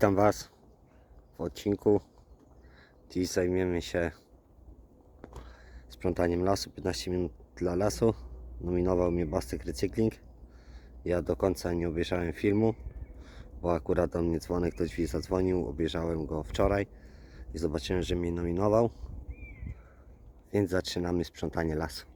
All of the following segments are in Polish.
Witam Was w odcinku. Dziś zajmiemy się sprzątaniem lasu. 15 minut dla lasu. Nominował mnie Bastek Recykling. Ja do końca nie obejrzałem filmu, bo akurat do mnie dzwonek ktoś mi zadzwonił. Obejrzałem go wczoraj i zobaczyłem, że mnie nominował. Więc zaczynamy sprzątanie lasu.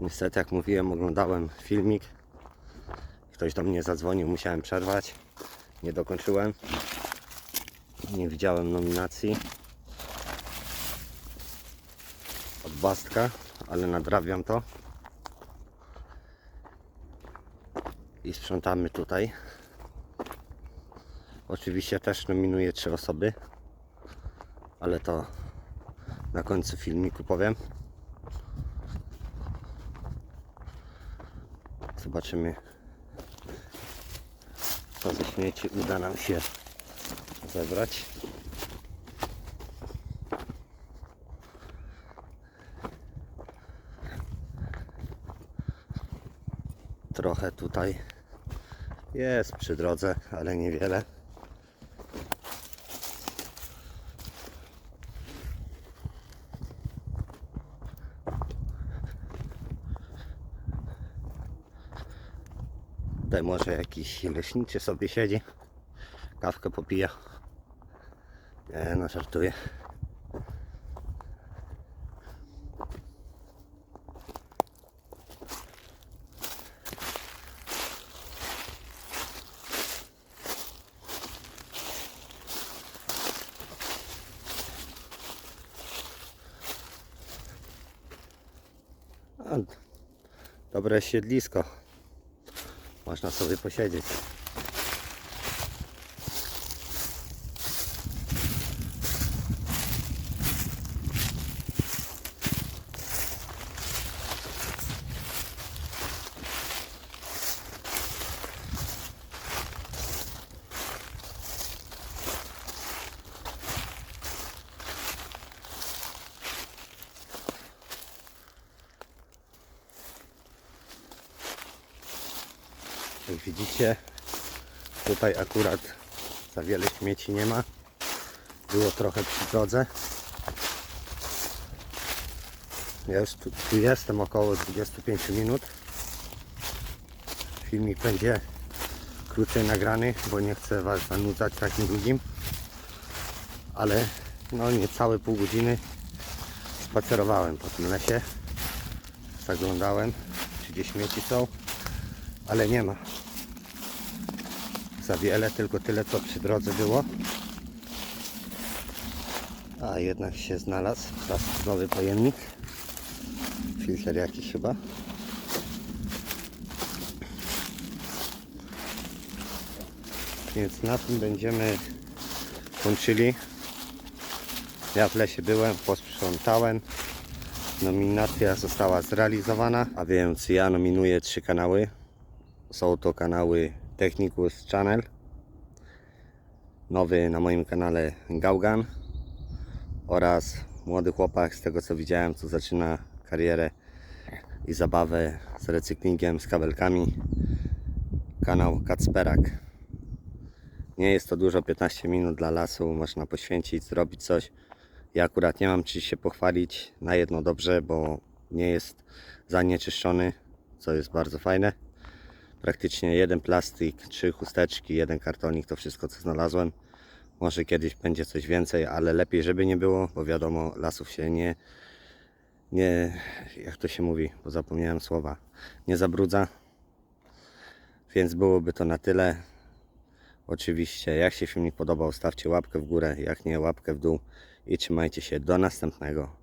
Niestety, jak mówiłem, oglądałem filmik. Ktoś do mnie zadzwonił, musiałem przerwać. Nie dokończyłem. Nie widziałem nominacji od Bastka, ale nadrabiam to. I sprzątamy tutaj. Oczywiście też nominuję trzy osoby, ale to na końcu filmiku powiem. Zobaczymy, co ze śmieci uda nam się zebrać. Trochę tutaj jest przy drodze, ale niewiele. Tutaj może jakiś leśniczy sobie siedzi, kawkę popija. Nie, no żartuję. Dobre siedlisko. Można sobie posiedzieć. Jak widzicie, tutaj akurat za wiele śmieci nie ma. Było trochę przy drodze. Ja już tu, tu jestem około 25 minut. Filmik będzie krócej nagrany, bo nie chcę Was zanudzać takim długim. Ale no niecałe pół godziny spacerowałem po tym lesie. Zaglądałem, czy gdzie śmieci są, ale nie ma za wiele, tylko tyle co przy drodze było. A jednak się znalazł plastikowy pojemnik. Filtr jakiś chyba. Więc na tym będziemy kończyli. Ja w lesie byłem, posprzątałem. Nominacja została zrealizowana, a więc ja nominuję trzy kanały. Są to kanały Technicus Channel, nowy na moim kanale Gaugan oraz młody chłopak z tego co widziałem, co zaczyna karierę i zabawę z recyklingiem, z kabelkami, kanał Kacperak. Nie jest to dużo, 15 minut dla lasu, można poświęcić, zrobić coś. Ja akurat nie mam czym się pochwalić, na jedno dobrze, bo nie jest zanieczyszczony, co jest bardzo fajne praktycznie jeden plastik, trzy chusteczki, jeden kartonik, to wszystko co znalazłem. Może kiedyś będzie coś więcej, ale lepiej żeby nie było, bo wiadomo, lasów się nie, nie, jak to się mówi, bo zapomniałem słowa, nie zabrudza. Więc byłoby to na tyle. Oczywiście, jak się filmik podobał, stawcie łapkę w górę, jak nie łapkę w dół i trzymajcie się do następnego.